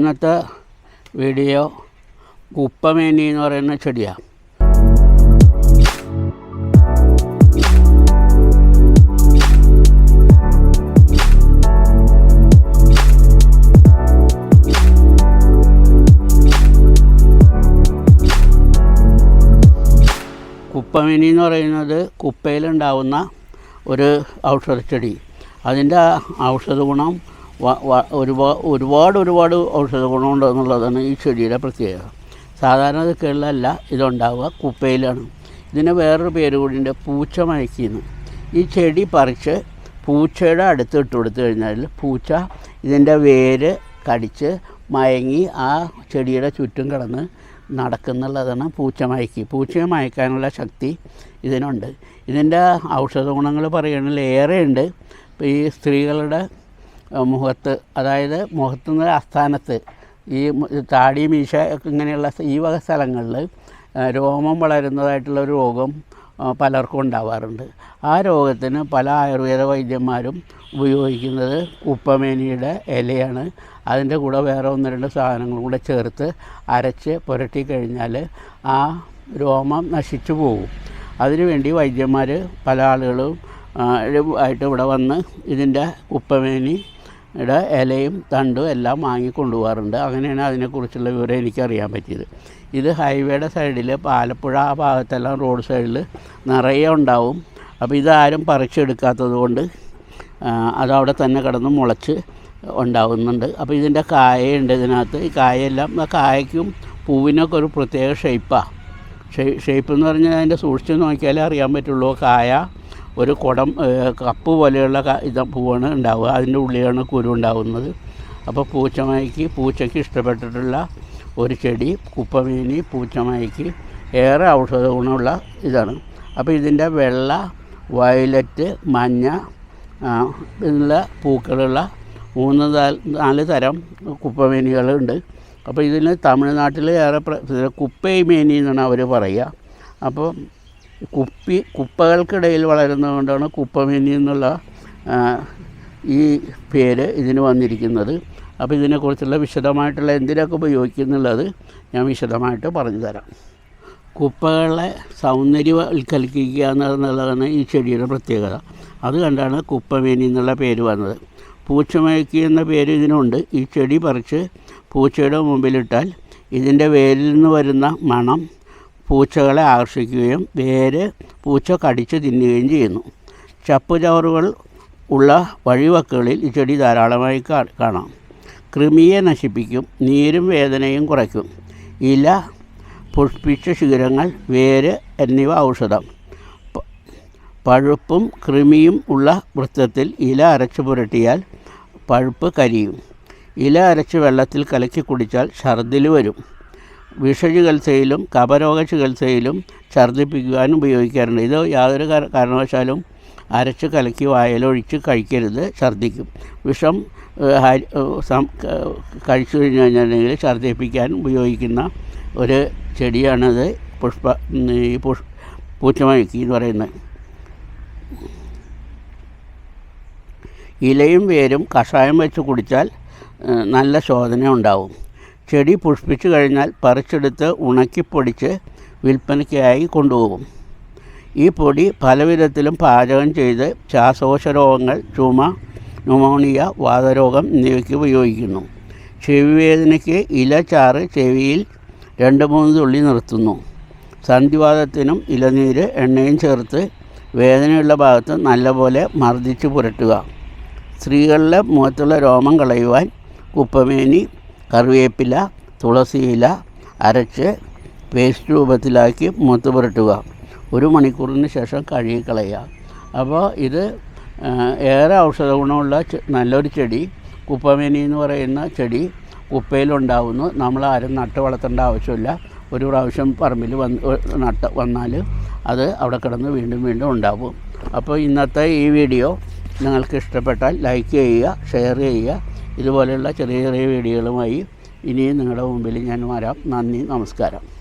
ഇന്നത്തെ വീഡിയോ കുപ്പമേനി എന്ന് പറയുന്ന ചെടിയാണ് കുപ്പമേനി എന്ന് പറയുന്നത് കുപ്പയിലുണ്ടാവുന്ന ഒരു ഔഷധച്ചെടി. അതിന്റെ ഔഷധ ഗുണം വ- ഒരുപാട് ഒരുപാട് ഔഷധ ഗുണമുണ്ട് എന്നുള്ളതാണ് ഈ ചെടിയുടെ പ്രത്യേകത. സാധാരണ ദിക്കുകളിലല്ല ഇതുണ്ടാവുക കുപ്പയിലാണ്. ഇതിന് വേറൊരു പേര് കൂടിയുണ്ട് പൂച്ച മയക്കിന്ന് ഈ ചെടി പറിച്ച് പൂച്ചയുടെ അടുത്ത് ഇട്ട് കൊടുത്തു കഴിഞ്ഞാൽ പൂച്ച ഇതിന്റെ വേര് കടിച്ച് മയങ്ങി ആ ചെടിയുടെ ചുറ്റും കിടന്ന് നടക്കുന്നുള്ളതാണ് പൂച്ച മയക്കി. പൂച്ചയെ മയക്കാനുള്ള ശക്തി ഇതിനുണ്ട്. ഇതിന്റെ ഔഷധ ഗുണങ്ങൾ പറയുകയാണെങ്കിൽ ഏറെയുണ്ട്. ഇപ്പോൾ ഈ സ്ത്രീകളുടെ മുഖത്ത് അതായത് മുഖത്തുനിന്ന് അസ്ഥാനത്ത് ഈ മു- താടി മീശ ഇങ്ങനെയുള്ള ഈ വക സ്ഥലങ്ങളിൽ രോമം വളരുന്നതായിട്ടുള്ള ഒരു രോഗം പലർക്കും ഉണ്ടാവാറുണ്ട്. ആ രോഗത്തിന് പല ആയുർവേദ വൈദ്യന്മാരും ഉപയോഗിക്കുന്നത് ഉപ്പമേനിയുടെ ഇലയാണ്. അതിന്റെ കൂടെ വേറെ ഒന്ന് രണ്ട് സാധനങ്ങളും കൂടെ ചേർത്ത് അരച്ച് പുരട്ടി കഴിഞ്ഞാൽ ആ രോമം നശിച്ചു പോകും. അതിനുവേണ്ടി വൈദ്യന്മാർ പല ആളുകളും ആയിട്ട് ഇവിടെ വന്ന് ഇതിന്റെ ഉപ്പമേനിയുടെ ഇലയും തണ്ടും എല്ലാം വാങ്ങി കൊണ്ടുപോകാറുണ്ട്. അങ്ങനെയാണ് അതിനെക്കുറിച്ചുള്ള വിവരം എനിക്കറിയാൻ പറ്റിയത്. ഇത് ഹൈവേയുടെ സൈഡിൽ പാലപ്പുഴ ആ ഭാഗത്തെല്ലാം റോഡ് സൈഡിൽ നിറയെ ഉണ്ടാവും. അപ്പോൾ ഇതാരും പറിച്ചെടുക്കാത്തത് കൊണ്ട് അതവിടെ തന്നെ കിടന്ന് മുളച്ച് ഉണ്ടാവുന്നുണ്ട്. അപ്പോൾ ഇതിന്റെ കായയുണ്ട് ഇതിനകത്ത്. ഈ കായെല്ലാം ആ കായയ്ക്കും പൂവിനൊക്കെ ഒരു പ്രത്യേക ഷേപ്പാണ് ഷേപ്പ് എന്ന് പറഞ്ഞാൽ അതിന്റെ സൂക്ഷിച്ച് നോക്കിയാലേ അറിയാൻ പറ്റുള്ളൂ. കായ ഒരു കുടം കപ്പ് പോലെയുള്ള ഇത് പൂവാണ് ഉണ്ടാവുക. അതിന്റെ ഉള്ളിലാണ് കുരു ഉണ്ടാവുന്നത്. അപ്പോൾ പൂച്ചമയക്ക് പൂച്ചയ്ക്ക് ഇഷ്ടപ്പെട്ടിട്ടുള്ള ഒരു ചെടി കുപ്പമീനി പൂച്ചമയക്ക് ഏറെ ഔഷധ ഗുണമുള്ള ഇതാണ്. അപ്പോൾ ഇതിന്റെ വെള്ള വയലറ്റ് മഞ്ഞ ആ, പൂക്കളുള്ള മൂന്ന് നാല് തരം കുപ്പമേനികളുണ്ട് അപ്പോൾ ഇതിന് തമിഴ്നാട്ടിൽ ഏറെ കുപ്പൈമേനി എന്നാണ് അവർ പറയുക. അപ്പോൾ കുപ്പി കുപ്പകൾക്കിടയിൽ വളരുന്നതുകൊണ്ടാണ് കുപ്പമേനി എന്നുള്ള ഈ പേര് ഇതിന് വന്നിരിക്കുന്നത്. അപ്പോൾ ഇതിനെക്കുറിച്ചുള്ള വിശദമായിട്ടുള്ള എന്തിനൊക്കെ ഉപയോഗിക്കുന്നുള്ളത് ഞാൻ വിശദമായിട്ട് പറഞ്ഞു തരാം കുപ്പകളെ സൗന്ദര്യവൽക്കരിക്കുക എന്നുള്ളതാണ് ഈ ചെടിയുടെ പ്രത്യേകത. അത് കണ്ടാണ് കുപ്പമേനി എന്നുള്ള പേര് വന്നത്. പൂച്ചമയക്കി എന്ന പേര് ഇതിനുണ്ട്. ഈ ചെടി പറിച്ച് പൂച്ചയുടെ മുമ്പിലിട്ടാൽ ഇതിന്റെ വേരിൽ നിന്ന് വരുന്ന മണം പൂച്ചകളെ ആകർഷിക്കുകയും വേര് പൂച്ച കടിച്ച് തിന്നുകയും ചെയ്യുന്നു. ചപ്പുചവറുകൾ ഉള്ള വഴിവക്കുകളിൽ ഈ ചെടി ധാരാളമായി കാണാം. കൃമിയെ നശിപ്പിക്കും നീരും വേദനയും കുറയ്ക്കും. ഇല പുഷ്പിച്ച ശിഖരങ്ങൾ വേര് എന്നിവ ഔഷധം. പഴുപ്പും കൃമിയും ഉള്ള വൃത്തത്തിൽ ഇല അരച്ച് പുരട്ടിയാൽ പഴുപ്പ് കരിയും. ഇല അരച്ച് വെള്ളത്തിൽ കലക്കി കുടിച്ചാൽ ഛർദിൽ വരും. വിഷചികിത്സയിലും കപരോഗ ചികിത്സയിലും ഛർദ്ദിപ്പിക്കുവാനും ഉപയോഗിക്കാറുണ്ട്. ഇത് യാതൊരു കാരണവശാലും അരച്ച് കലക്കി വായലൊഴിച്ച് കഴിക്കരുത് ഛർദ്ദിക്കും. വിഷം കഴിച്ചു കഴിഞ്ഞു കഴിഞ്ഞിട്ടുണ്ടെങ്കിൽ ഛർദ്ദിപ്പിക്കാൻ ഉപയോഗിക്കുന്ന ഒരു ചെടിയാണിത്. പുഷ്പ ഈ പുഷ് പൂച്ചമയക്കി എന്ന് പറയുന്നത്. ഇലയും വേരും കഷായം വെച്ച് കുടിച്ചാൽ നല്ല ശോധന ഉണ്ടാവും ചെടി പുഷ്പിച്ചു കഴിഞ്ഞാൽ പറിച്ചെടുത്ത് ഉണക്കിപ്പൊടിച്ച് വിൽപ്പനയ്ക്കായി കൊണ്ടുപോകും. ഈ പൊടി പലവിധത്തിലും പാചകം ചെയ്ത് ശ്വാസകോശ രോഗങ്ങൾ ചുമ ന്യൂമോണിയ വാതരോഗം എന്നിവയ്ക്ക് ഉപയോഗിക്കുന്നു. ചെവി വേദനയ്ക്ക് ഇലച്ചാറ് ചെവിയിൽ രണ്ട് മൂന്ന് തുള്ളി നിർത്തുന്നു. സന്ധിവാദത്തിനും ഇലനീര് എണ്ണയും ചേർത്ത് വേദനയുള്ള ഭാഗത്ത് നല്ലപോലെ മർദ്ദിച്ച് പുരട്ടുക. സ്ത്രീകളിലെ മുഖത്തുള്ള രോമം കളയുവാൻ കുപ്പമേനി കറിവേപ്പില തുളസിയില അരച്ച് പേസ്റ്റ് രൂപത്തിലാക്കി മൂത്ത് പുരട്ടുക. ഒരു മണിക്കൂറിന് ശേഷം കഴുകിക്കളയുക. അപ്പോൾ ഇത് ഏറെ ഔഷധ ഗുണമുള്ള നല്ലൊരു ചെടി കുപ്പമേനി എന്ന് പറയുന്ന ചെടി കുപ്പയിലുണ്ടാവുന്നു. നമ്മൾ ആരും നട്ട് വളർത്തേണ്ട ആവശ്യമില്ല. ഒരു പ്രാവശ്യം പറമ്പിൽ വന്ന് നട്ട് വന്നാൽ അത് അവിടെ കിടന്ന് വീണ്ടും വീണ്ടും ഉണ്ടാവും. അപ്പോൾ ഇന്നത്തെ ഈ വീഡിയോ നിങ്ങൾക്ക് ഇഷ്ടപ്പെട്ടാൽ ലൈക്ക് ചെയ്യുക ഷെയർ ചെയ്യുക ഇതുപോലെയുള്ള ചെറിയ ചെറിയ വീഡിയോകളുമായി ഇനിയും നിങ്ങളുടെ മുമ്പിൽ ഞാൻ വരാം. നന്ദി നമസ്കാരം.